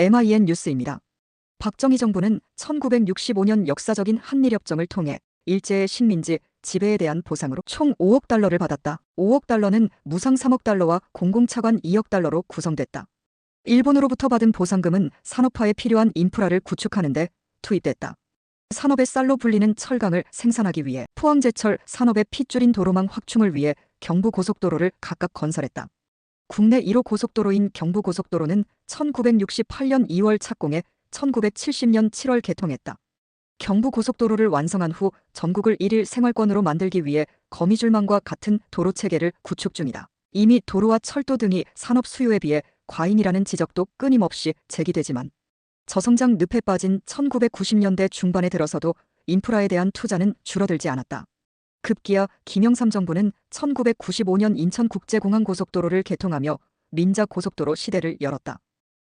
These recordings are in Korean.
MIN 뉴스입니다. 박정희 정부는 1965년 역사적인 한일협정을 통해 일제의 식민지 지배에 대한 보상으로 총 5억 달러를 받았다. 5억 달러는 무상 3억 달러와 공공차관 2억 달러로 구성됐다. 일본으로부터 받은 보상금은 산업화에 필요한 인프라를 구축하는 데 투입됐다. 산업의 쌀로 불리는 철강을 생산하기 위해 포항제철 산업의 핏줄인 도로망 확충을 위해 경부고속도로를 각각 건설했다. 국내 1호 고속도로인 경부고속도로는 1968년 2월 착공해 1970년 7월 개통했다. 경부고속도로를 완성한 후 전국을 1일 생활권으로 만들기 위해 거미줄망과 같은 도로 체계를 구축 중이다. 이미 도로와 철도 등이 산업 수요에 비해 과잉이라는 지적도 끊임없이 제기되지만 저성장 늪에 빠진 1990년대 중반에 들어서도 인프라에 대한 투자는 줄어들지 않았다. 급기야 김영삼 정부는 1995년 인천국제공항고속도로를 개통하며 민자 고속도로 시대를 열었다.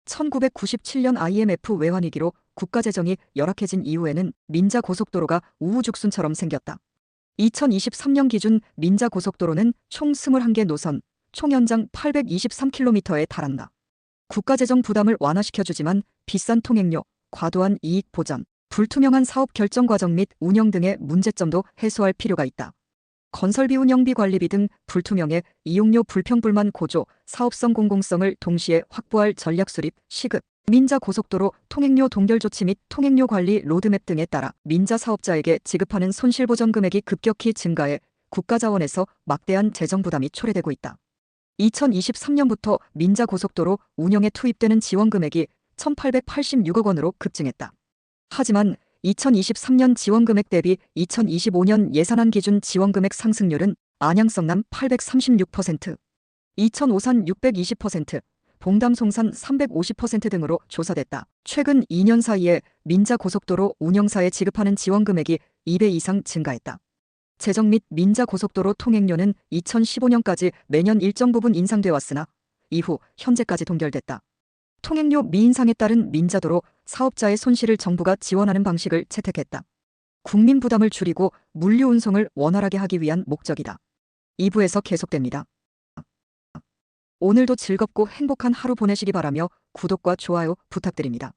1997년 IMF 외환위기로 국가재정이 열악해진 이후에는 민자 고속도로가 우후죽순처럼 생겼다. 2023년 기준 민자 고속도로는 총 21개 노선, 총 연장 823km에 달한다. 국가재정 부담을 완화시켜주지만 비싼 통행료, 과도한 이익 보전, 불투명한 사업 결정 과정 및 운영 등의 문제점도 해소할 필요가 있다. 건설비 운영비 관리비 등 불투명해 이용료 불평불만 고조, 사업성 공공성을 동시에 확보할 전략 수립, 시급, 민자 고속도로 통행료 동결 조치 및 통행료 관리 로드맵 등에 따라 민자 사업자에게 지급하는 손실 보전 금액이 급격히 증가해 국가 자원에서 막대한 재정 부담이 초래되고 있다. 2023년부터 민자 고속도로 운영에 투입되는 지원 금액이 1,886억 원으로 급증했다. 하지만 2023년 지원 금액 대비 2025년 예산안 기준 지원 금액 상승률은 안양 성남 836%, 이천 오산 620%, 봉담 송산 350% 등으로 조사됐다. 최근 2년 사이에 민자 고속도로 운영사에 지급하는 지원 금액이 2배 이상 증가했다. 재정 및 민자 고속도로 통행료는 2015년까지 매년 일정 부분 인상돼 왔으나 이후 현재까지 동결됐다. 통행료 미인상에 따른 민자도로 사업자의 손실을 정부가 지원하는 방식을 채택했다. 국민 부담을 줄이고 물류 운송을 원활하게 하기 위한 목적이다. 2부에서 계속됩니다. 오늘도 즐겁고 행복한 하루 보내시기 바라며 구독과 좋아요 부탁드립니다.